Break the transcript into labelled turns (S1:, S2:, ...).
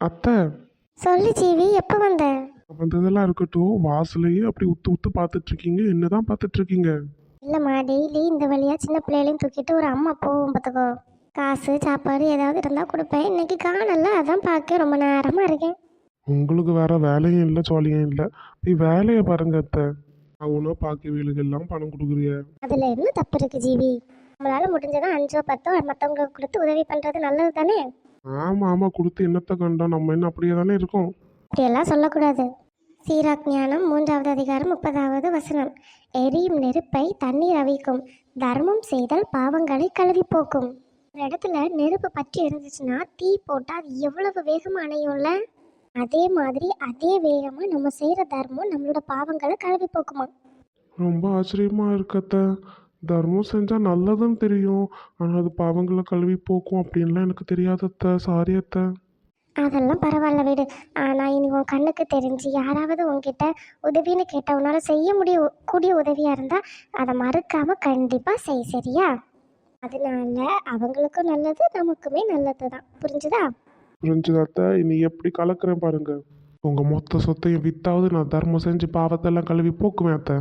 S1: அத்தை.
S2: சொல்லு ஜீவி எப்போ வந்த?
S1: வந்ததெல்லாம் இருக்கட்டும். வாசலையே அப்படி உத்து உத்து பார்த்துட்டு இருக்கீங்க என்னதான் பார்த்துட்டு இருக்கீங்க
S2: இல்லைம்மா டெய்லி இந்த வழியாக சின்ன பிள்ளைகளையும் தூக்கிட்டு ஒரு அம்மா போகும் பார்த்துக்கோ. காசு சாப்பாடு ஏதாவது இருந்தால் கொடுப்பேன். இன்னைக்கு காணல அதான் பார்க்க ரொம்ப நேரமாக இருக்கேன்.
S1: உங்களுக்கு வேற வேலையும் இல்லை ஜாலியும் இல்லை. போய் வேலையை பாருங்க அத்தை. அவனோ பார்க்க வீடுகள்லாம் பணம் கொடுக்குறிய.
S2: அதில் என்ன தப்பு இருக்குது ஜீவி? நம்மளால் முடிஞ்சதான் அஞ்சோ பத்தோ மற்றவங்களுக்கு கொடுத்து உதவி பண்ணுறது நல்லது தானே
S1: ஆமா ஆமா கொடுத்து என்னத்தை கண்டோம்? நம்ம என்ன அப்படியே தானே இருக்கோம்.
S2: அப்படியெல்லாம் சொல்லக்கூடாது. சீராக் ஞானம் மூன்றாவது அதிகாரம் முப்பதாவது வசனம். எரியும் நெருப்பை தண்ணீர் அவிக்கும். தர்மம் செய்தல் பாவங்களை கழுவி போக்கும். ஒரு இடத்துல நெருப்பு பற்றி இருந்துச்சுன்னா தீ போட்டால் அது எவ்வளவு வேகமாக அணையும்ல? அதே மாதிரி அதே வேகமாக நம்ம செய்கிற தர்மம் நம்மளோட பாவங்களை கழுவி போக்குமா?
S1: ரொம்ப ஆச்சரியமா இருக்கு அத்தை. தர்மம் செஞ்சா நல்லதுன்னு தெரியும். ஆனா அது பாவங்களை கழுவி போக்கும் அப்படின்லாம் எனக்கு தெரியாது அத்தை. சாரி அத்தை.
S2: அதெல்லாம் பரவாயில்ல விடு. ஆனால் இனி உன் கண்ணுக்கு தெரிஞ்சு யாராவது உன்கிட்ட உதவின்னு கேட்ட உன்னால செய்ய முடிய கூடிய உதவியாக இருந்தால் அதை மறுக்காம கண்டிப்பாக செய் சரியா? அதனால அவங்களுக்கும் நல்லது நமக்குமே நல்லது தான் புரிஞ்சுதா?
S1: புரிஞ்சுது அத்தை. இனி எப்படி கலக்குறேன் பாருங்க. உங்க மொத்த சொத்தையும் வித்தாவது நான் தர்மம் செஞ்சு பாவத்தெல்லாம் கழுவி போக்குவேன் அத்தை.